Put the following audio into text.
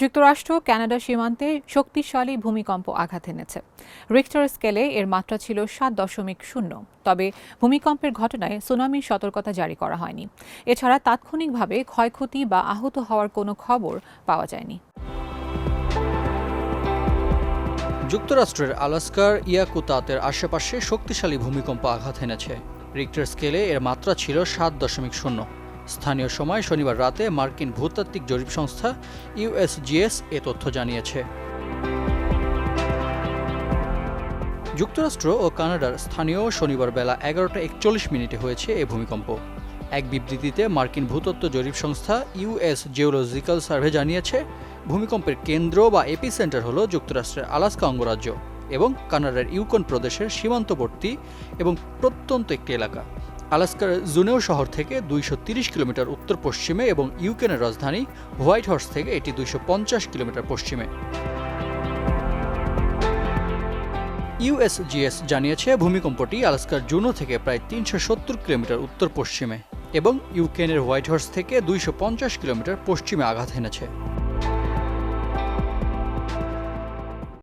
যুক্তরাষ্ট্র, কানাডা সীমান্তে শক্তিশালী ভূমিকম্প আঘাত এনেছে। রিক্টার স্কেলে এর মাত্রা ছিল সাত দশমিক শূন্য। তবে ভূমিকম্পের ঘটনায় সুনামির সতর্কতা জারি করা হয়নি। এছাড়া তাৎক্ষণিকভাবে ক্ষয়ক্ষতি বা আহত হওয়ার কোনো খবর পাওয়া যায়নি। যুক্তরাষ্ট্রের আলাস্কার, ইয়াকুতাতের আশেপাশে শক্তিশালী ভূমিকম্প আঘাত এনেছে। রিক্টার স্কেলে এর মাত্রা ছিল সাত দশমিক শূন্য। স্থানীয় সময় শনিবার রাতে মার্কিন ভূতাত্ত্বিক জরিপ সংস্থা ইউএসজিএস এ তথ্য জানিয়েছে। যুক্তরাষ্ট্র ও কানাডার স্থানীয় শনিবার বেলা এগারোটা একচল্লিশ মিনিটে হয়েছে এ ভূমিকম্প। এক বিবৃতিতে মার্কিন ভূতত্ত্ব জরিপ সংস্থা ইউএস জিওলজিক্যাল সার্ভে জানিয়েছে, ভূমিকম্পের কেন্দ্র বা এপিসেন্টার হল যুক্তরাষ্ট্রের আলাস্কা অঙ্গরাজ্য এবং কানাডার ইউকন প্রদেশের সীমান্তবর্তী এবং প্রত্যন্ত একটি এলাকা। আলাস্কার জুনেও শহর থেকে দুইশো কিলোমিটার উত্তর পশ্চিমে এবং ইউক্রেনের রাজধানী হোয়াইট হর্স থেকে এটি দুইশো পঞ্চাশ কিলোমিটার পশ্চিমে। ইউএসজিএস জানিয়েছে, ভূমিকম্পটি আলাস্কার জুনো থেকে প্রায় তিনশো সত্তর কিলোমিটার উত্তর পশ্চিমে এবং ইউক্রেনের হোয়াইট হর্স থেকে দুইশো পঞ্চাশ কিলোমিটার পশ্চিমে আঘাত হেনেছে